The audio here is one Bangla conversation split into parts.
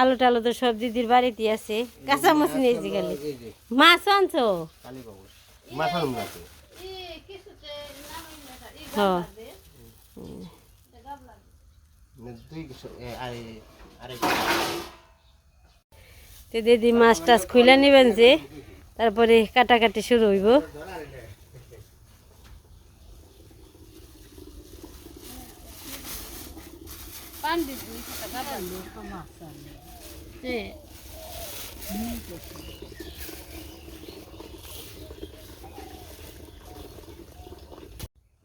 আলু টালু তো সব দিদির বাড়িতে আছে। কাঁচা মাছ নিয়েছি খালি। মাছ আনছো? দিদি মাছ টাছ খুলে নেবেন যে তারপরে কাটাকাটি শুরু হইব।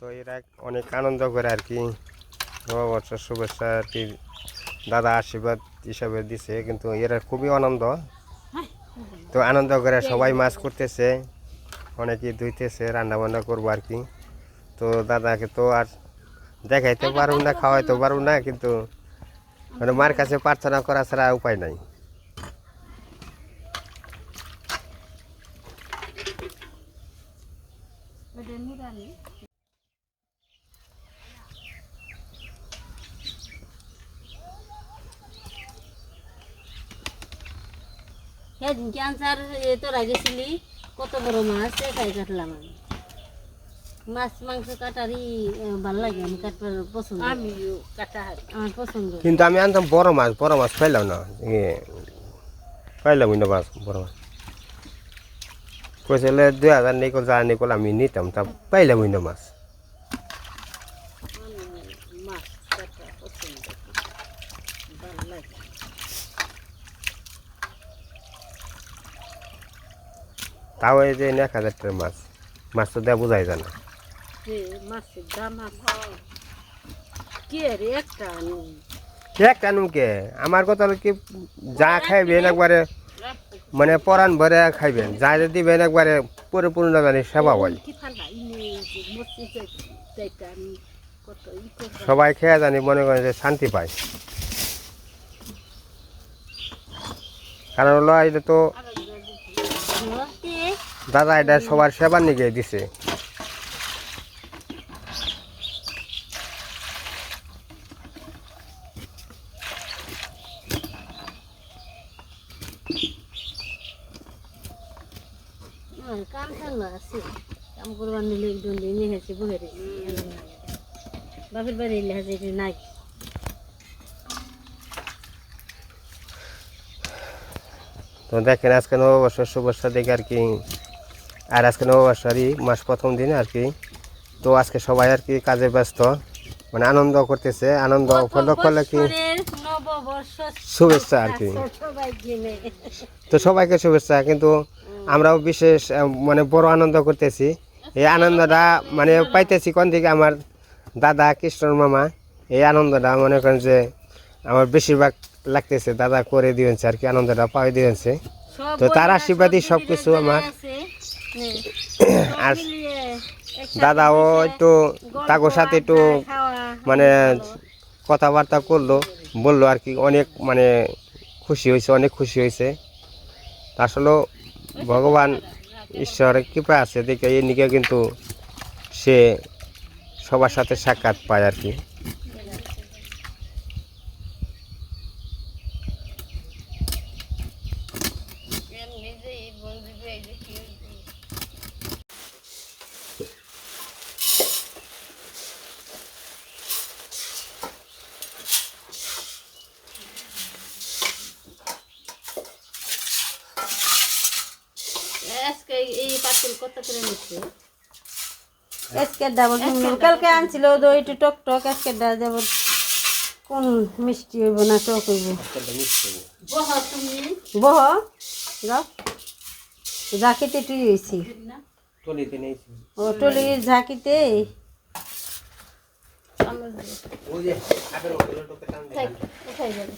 তো এরা অনেক আনন্দ করে আর কি। নববর্ষ শুভেচ্ছা আর কি দাদা আশীর্বাদ হিসাবে দিছে, কিন্তু এরা খুবই আনন্দ। তো আনন্দ করে সবাই মাছ করতেছে, অনেকেই ধুইতেছে রান্না বান্না করব আর কি। তো দাদাকে তো আর দেখাইতে পারব না, খাওয়াইতে পারব না, কিন্তু মানে মার কাছে প্রার্থনা করা ছাড়া উপায় নাই। সেদিন ক্যান্সার তোরা গেছিলি? কত বড় মাছ? একাই কাটলাম আমি। মাছ মাংস কাটারই আহ, লাগে আমি কাটবার পছন্দ। আমিও কাটা আমার পছন্দ। কিন্তু আমি আনতাম বড় মাছ বড় মাছ পাইলাম না। এ, পাইলাম না মাছ বড় মাছ। কইছিলে দুই হাজার নিকল যা নিকল আমি নিতাম। তা পাইলাম না মাছ। মাছ কাটা পছন্দ ভালো লাগে। তাও এই যে এক হাজার টাকার মাছ মাছ তো দেওয়া বোঝাই যায় না। যে মাছের দাম আছে রে একটা টানুকে আমার কথা হলো কি যা খাইবেন একবারে মানে পরাণ ভরে খাইবেন যা যদি দিবেন একবারে পরিপূর্ণ জানি সেবা হয়। কি সবাই খেয়ে জানি মনে করেন যে শান্তি পায়। কারণ হলো এটা তো দাদা এটা সবার সেবার নিকে দিছে। কাম চাঙ্গা আছে কাম করবার নিলে একজন নিয়ে হেসে বহে রে বাপের বাড়ি এলে হাজে নাই তো দেখেন আজকে নববর্ষ শুভেচ্ছা দেখে আর কি আর আজকে নববর্ষারই মাস প্রথম দিন আর কি। তো আজকে সবাই আর কি কাজে ব্যস্ত মানে আনন্দ করতেছে আনন্দ উপলক্ষ করলে কি? শুভেচ্ছা আর কি। তো সবাইকে শুভেচ্ছা কিন্তু আমরাও বিশেষ মানে বড় আনন্দ করতেছি। এই আনন্দটা মানে পাইতেছি কোন দিকে? আমার দাদা কৃষ্ণর মামা এই আনন্দটা মনে করেন যে আমার বেশিরভাগ লাগতেছে। দাদা করে দিয়েছে আর কি আনন্দটা পাই দিয়েছে। তো তার আশীর্বাদই সব কিছু আমার। আর দাদাও একটু তাকোর সাথে একটু মানে কথাবার্তা করল বলল আর কি অনেক মানে খুশি হয়েছে অনেক খুশি হয়েছে। আসলে ভগবান ঈশ্বরের কৃপা আছে, দেখে এই নিকে কিন্তু সে সবার সাথে সাক্ষাৎ পায় আর কি। আজকে এই পাতিল কত করে নিচ্ছে? আজকে ডাবল কালকে আনছিল দই একটু টক টক আজকে ডাবল কোন মিষ্টি হইব না টক হইব। বহ যাও। ঝাঁকিতে তুই হয়েছি ও টলির ঝাঁকিতে উঠাই যাবে।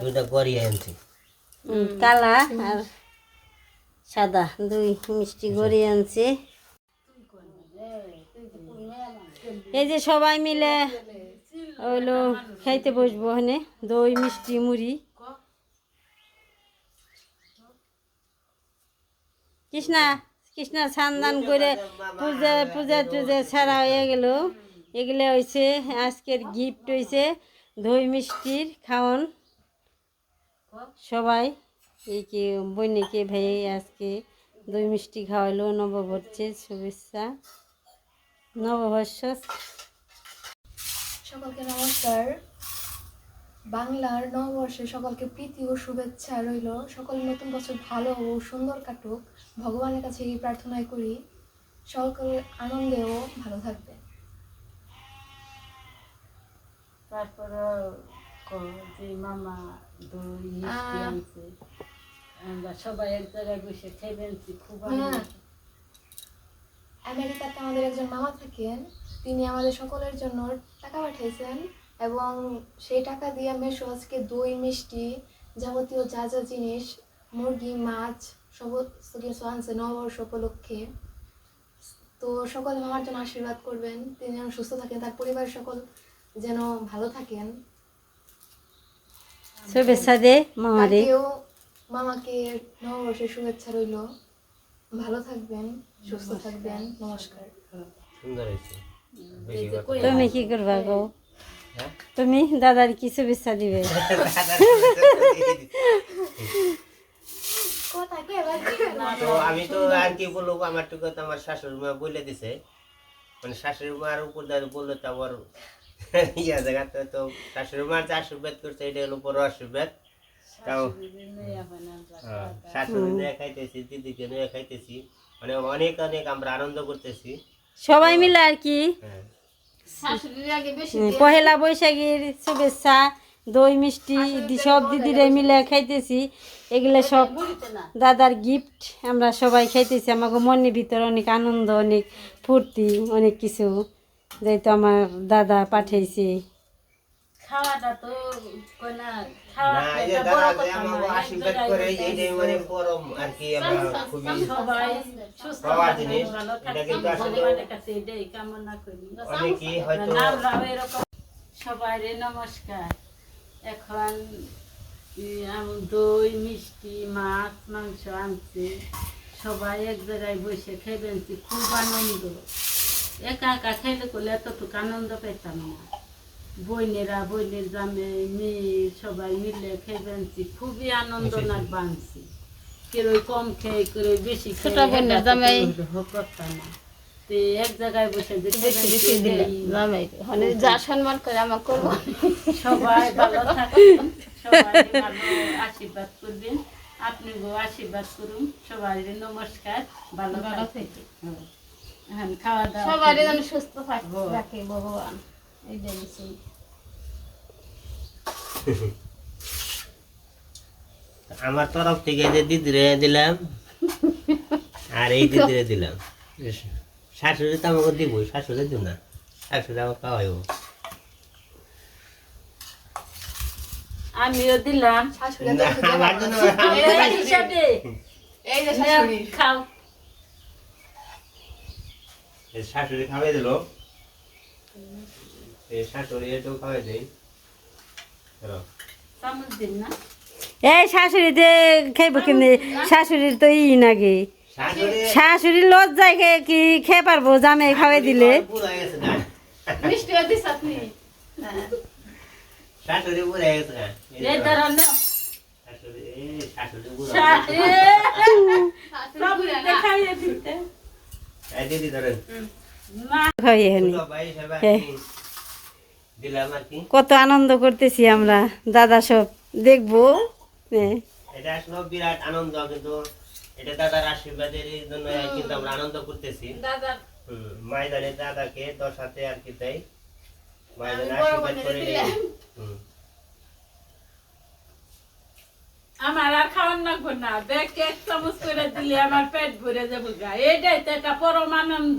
দুইটা গড়িয়ে আনছি। কালা আর সাদা। দুই মিষ্টি গড়ি আনছে। এই যে সবাই মিলে হইল খাইতে বসবো ওখানে দই, মিষ্টি, মুড়ি। কৃষ্ণা কৃষ্ণা সান্দান করে পূজা পূজা টুজা ছাড়া হয়ে গেল। এগুলো হয়েছে আজকের গিফট হয়েছে দই মিষ্টির খাওয়ান সবাই, এই কি বইনেকে ভাই আজকে দই মিষ্টি খাওয়াইলো নববর্ষের শুভেচ্ছা, নববর্ষ। সকলকে নমস্কার। বাংলার নববর্ষে সকলকে প্রীতি ও শুভেচ্ছা রইল। সকল নতুন বছর ভালো ও সুন্দর কাটুক। ভগবানের কাছে এই প্রার্থনাই করি। সকল আনন্দেও ভালো থাকবে। তারপর যে মামা দই মিষ্টি আনছে। আমরা সবাই এক জায়গায় বসে খেয়ে ফেলছি খুব হ্যাঁ। আমেরিকাতে আমাদের একজন মামা থাকেন তিনি আমাদের সকলের জন্য টাকা পাঠিয়েছেন এবং সেই টাকা দিয়ে মেশো আজকে দই মিষ্টি যাবতীয় যা যা জিনিস মুরগি মাছ সমস্ত কিছু আনছে নববর্ষ উপলক্ষে। তো সকলে মামার জন্য আশীর্বাদ করবেন তিনি যেন সুস্থ থাকেন তার পরিবারের সকল যেন ভালো থাকেন। শুভেচ্ছা দে মামারে মামাকে নববর্ষের শুভেচ্ছা রইল। ভালো থাকবেন সুস্থ থাকবেন নমস্কার। সুন্দর হয়েছে। তুমি কি করবা গো? হ্যাঁ? তুমি দাদার কি শুভেচ্ছা দিবে? তো আমি তো আর কি বলব আমার টুকু তো আমার শাশুড়ি মা বলে দিছে। মানে শাশুড়ি মার উপর দাদু বলল তো আবার ইয়া জায়গাতে তো শাশুড়ি মার যে আশীর্বাদ করছে এটা হলো বড় আশীর্বাদ তাও শাশুড়ি নিয়ে খাইতেছি দিদিকে নিয়ে খাইতেছি। মানে অনেক অনেক আমরা আনন্দ করতেছি। সবাই মিলে আর কি। হ্যাঁ। পহেলা বৈশাখীর শুভেচ্ছা দই মিষ্টি সব দিদিরা মিলে খাইতেছি। এগুলো সব দাদার গিফট আমরা সবাই খাইতেছি। আমাকে মনের ভিতরে অনেক আনন্দ অনেক ফুর্তি অনেক কিছু। যেহেতু আমার দাদা পাঠাইছে। খাওয়াটা তো কই না না খাওয়া এই যে একটা দাদা বড় যে কথা আমাকে নয়, এক আশীর্বাদ জায়গায় করে বসে এইটাই মানে পরম আর কি আমরা খুবই সবাই সুস্থ পাওয়ার থাকুন, জিনিস, ভালো এটা থাকুন, কিন্তু আসলে- ভগবানের কাছে এটাই কামনা করি। অনেকেই হয়তো আমরাও এরকম। সবাই নমস্কার। এখন দই মিষ্টি মাছ মাংস আনছে। সবাই এক জায়গায় বসে খেয়ে ফেলছি খুব আনন্দ। একা একা খেলে করলে এতটুকু আনন্দ পেতাম না বইনেরা বইনের জামে মেয়ে সবাই মিলে খেয়ে ফেলছি খুবই আনন্দ না বানছি কেউ কম খেয়ে কেউ বেশি খেয়ে ছোট বোনের জামাই। হোক করতাম না এক জায়গায় বসে যে সম্মান করে আমার করব সবাই ভালো থাকুন সবাই আশীর্বাদ করবেন আপনি গো আশীর্বাদ করুন সবাই নমস্কার ভালো থাকবেন হ্যাঁ খাওয়া দাওয়া সবাই যেন সুস্থ থাকে হ্যাঁ। ভগবান। এই দেখছি আমার তরফ থেকে যে দিদিরে দিলাম আর এই দিদিরে দিলাম। শাশুড়ি তো আমাকে দিব শাশুড়ি দিব না। শাশুড়ি আমাকে খাওয়াইব। আমিও দিলাম। শাশুড়ি আমার জন্য এই শাশুড়ি। যে খাও। শাশুড়ি খাওয়াই দিল। এই শাশুড়ি এটাও খাওয়াই দেই। এই শাশুড়িতে খাইব কিনে শাশুড়ির তো ই নাগে। শাশুড়ি শাশুড়ি লজ্জায় কি খেয়ে পারব জামে খাওয়াই দিলে। বুড়ো হয়ে। শাশুড়ি বুড়ো গেছে না। এই এই দেখো, ধরনের শাশুড়ি শাশুড়ি কত আনন্দ করতেছি আমরা দাদা সব দেখব। হ্যাঁ। এটা আসলে বিরাট আনন্দ কিন্তু এটা দাদার আশীর্বাদের জন্য কিন্তু আমরা আনন্দ করতেছি। মাইদানে দাদাকে তোর সাথে আর কি তাই মাইদানে আশীর্বাদ করে নেই। হুম। আমার আর খাওয়ার লাগবো না। দেখ এক চামচ করে দিলে আমার পেট ভরে যাব গা। এইটাই তো একটা পরম আনন্দ।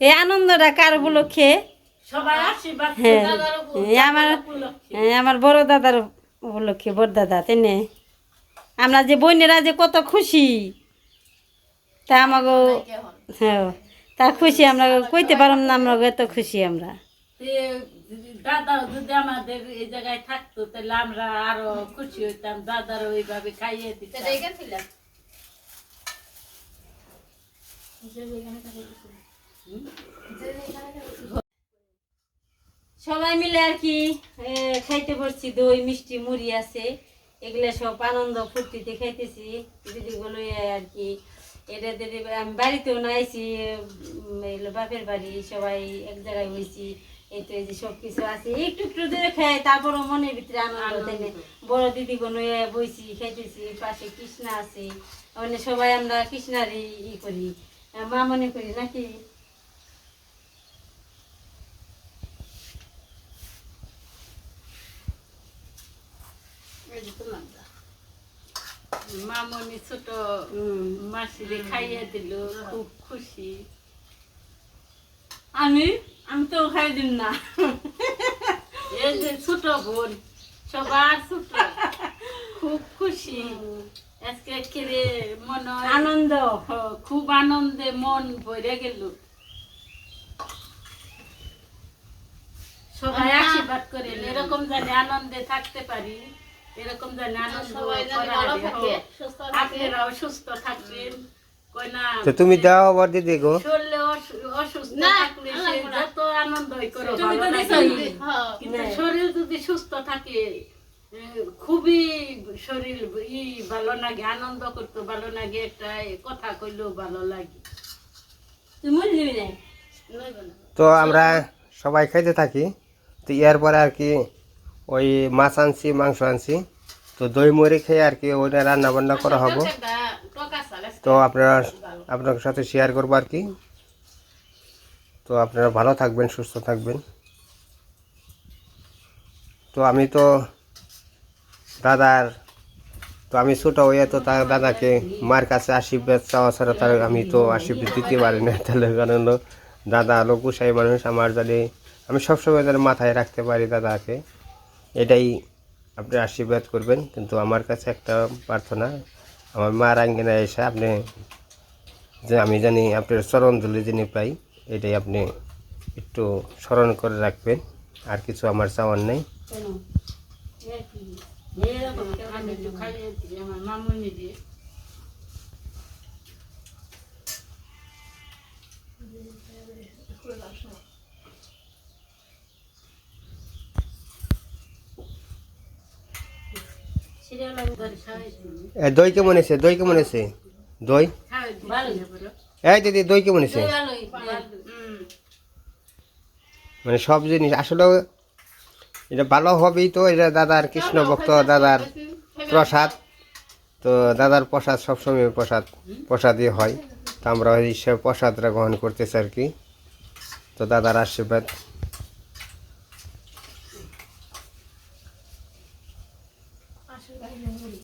এই আনন্দটা কার উপলক্ষে? সবাই আশীর্বাদ হ্যাঁ। আমার হ্যাঁ, আমার বড় দাদার উপলক্ষে বড় দাদা তাই না? আমরা যে বোনেরা যে কত খুশি তা আমাকে হ্যাঁ? তা খুশি আমরা কইতে পারলাম না আমরা এত খুশি আমরা। দাদাও যদি আমাদের এই জায়গায় থাকতো তাহলে আমরা আরও খুশি হইতাম দাদার ওইভাবে খাইয়ে দিতাম। সবাই মিলে আর কি খাইতে পারছি দই মিষ্টি মুড়ি আছে এগুলা সব আনন্দ ফুর্তিতে খাইতেছি। দিদিগুলো আর কি এটা দিদি আমি বাড়িতেও না আইছি উম, এগুলো বাপের বাড়ি সবাই এক জায়গায় হয়েছি এই তো যে সব কিছু আছে একটু একটু ধরে খাই তারপরও মনের ভিতরে আনন্দ দেনে বড় দিদি বোন বইছি খাইতেছি পাশে কৃষ্ণা আছে। মানে সবাই আমরা কৃষ্ণারই ই করি। মা মনে করি নাকি? এই যে। তোমার দা। মামনি ছোট মাসিরে খাইয়ে দিল খুব খুশি। আমি? আমি তো খাই দিন না। এই যে ছোট বোন সবার ছোট। খুব খুশি। আজকে কেড়ে মনে হয়। আনন্দ। খুব আনন্দে মন ভরে গেল। সবাই আশীর্বাদ করেন এরকম জানি আনন্দে থাকতে পারি। এরকম জানি আনন্দ করা হয়। আপনারাও সুস্থ থাকবেন। তো তুমি দাও আবার দিদি গো শরীরে। দিছোই। কিন্তু শরীর যদি সুস্থ থাকে খুবই শরীর ই ভালো লাগে আনন্দ করতে ভালো লাগে একটা কথা কইলেও ভালো লাগে। তো আমরা সবাই খাইতে থাকি তো এরপরে আর কি ওই মাছ আনছি মাংস আনছি তো দই মুড়ি খেয়ে আর কি ওইটা রান্না বান্না করা হবে। তো আপনারা আপনার সাথে শেয়ার করব আর কি। তো আপনারা ভালো থাকবেন, সুস্থ থাকবেন। তো আমি তো দাদার, তো আমি ছোটো হয়ে তো তার দাদাকে মার কাছে আশীর্বাদ চাওয়া ছাড়া তার আমি তো আশীর্বাদ দিতে পারি না। তাহলে কারণ দাদা হলো গুসাই মানুষ, আমার জানি আমি সবসময় তার মাথায় রাখতে পারি দাদাকে, এটাই আপনি আশীর্বাদ করবেন। কিন্তু আমার কাছে একটা প্রার্থনা আমার মার রাঙ্গিনা এসে আপনি যে আমি জানি আপনার চরণ ধুলি যিনি পাই, এটাই আপনি একটু স্মরণ করে রাখবেন। আর কিছু আমার চাওয়ার নেই সিরিয়াল আমি ধরে খাওয়াই দিই কেমন এসে? দই কেমন এসে? দই। এই দিদি, দই কেমন এসে? মানে সব জিনিস, আসলে এটা ভালো হবেই তো, এটা দাদার কৃষ্ণ ভক্ত দাদার প্রসাদ। তো দাদার প্রসাদ, সবসময় প্রসাদ, প্রসাদই হয়। তো আমরা সব প্রসাদটা গ্রহণ করতেছি আর কি। তো দাদার আশীর্বাদ।